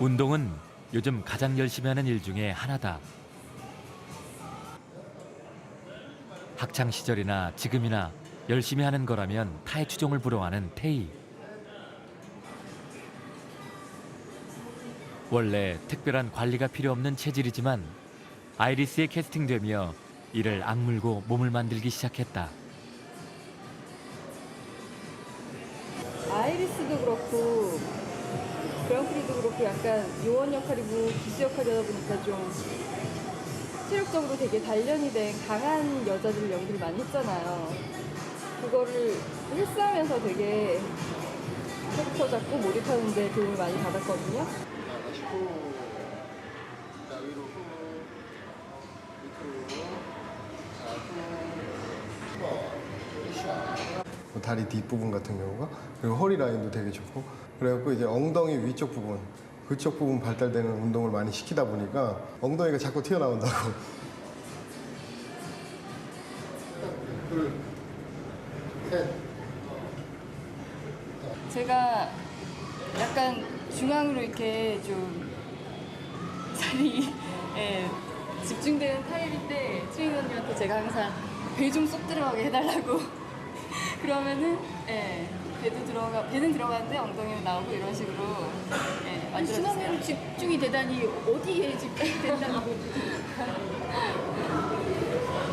운동은 요즘 가장 열심히 하는 일 중에 하나다. 학창 시절이나 지금이나 열심히 하는 거라면 타의 추종을 부러워하는 태희. 원래 특별한 관리가 필요 없는 체질이지만 아이리스에 캐스팅되며 이를 악물고 몸을 만들기 시작했다. 아이리스도 그렇고 그랑프리도 그렇고 약간 요원 역할이고 기수 역할이다 보니까 좀 체력적으로 되게 단련이 된 강한 여자들 연기를 많이 했잖아요. 그거를 헬스하면서 되게 캐릭터 잡고 몰입하는데 도움을 많이 받았거든요. 나가시고 자 위로 후 밑으로 자후 뭐 다리 뒷부분 같은 경우가 그리고 허리 라인도 되게 좋고 그래갖고 이제 엉덩이 위쪽 부분 그쪽 부분 발달되는 운동을 많이 시키다 보니까 엉덩이가 자꾸 튀어나온다고. 둘 셋 제가 약간 중앙으로 이렇게 좀 자리에 집중되는 타입일 때 트레이너 언니한테 제가 항상 배 좀 쏙 들어가게 해달라고 그러면은 예, 배도 들어가 배는 들어가는데 엉덩이는 나오고 이런 식으로 예, 아니 만들어주세요. 중앙으로 집중이 되다니 어디에 집중이 거지?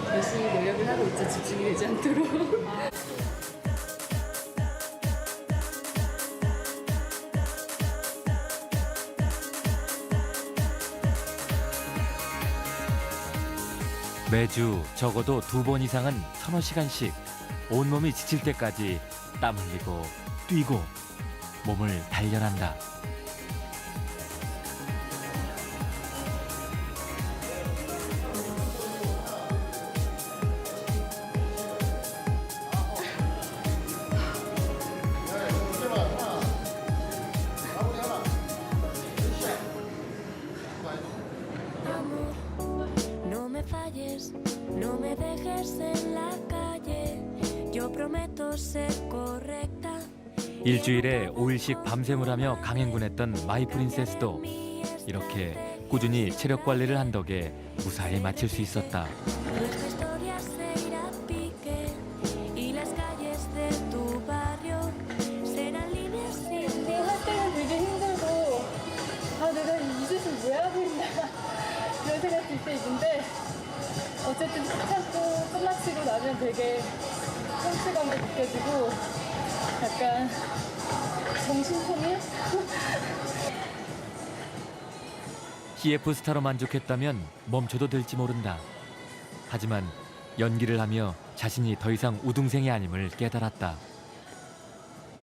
열심히 노력을 하고 있죠 집중이 되지 않도록. 매주 적어도 두 번 이상은 서너 시간씩 온몸이 지칠 때까지 땀 흘리고 뛰고 몸을 단련한다. Falles, no me dejes en la calle. Yo prometo ser correcta. 일주일에 5일씩 밤샘을 하며 강행군했던 마이 프린세스도 이렇게 꾸준히 체력 관리를 한 덕에 무사히 마칠 수 있었다. Nuestra historia se irá a pique y las calles de tu barrio serán líneas sin 할 때는 되게 힘들고 아 내가 이 짓을 왜 하고 있나 이런 생각 들 때 있는데 어쨌든 참고 끝마치고 나면 되게 성취감도 느껴지고 약간 정신통일? CF 스타로 만족했다면 멈춰도 될지 모른다. 하지만 연기를 하며 자신이 더 이상 우등생이 아님을 깨달았다.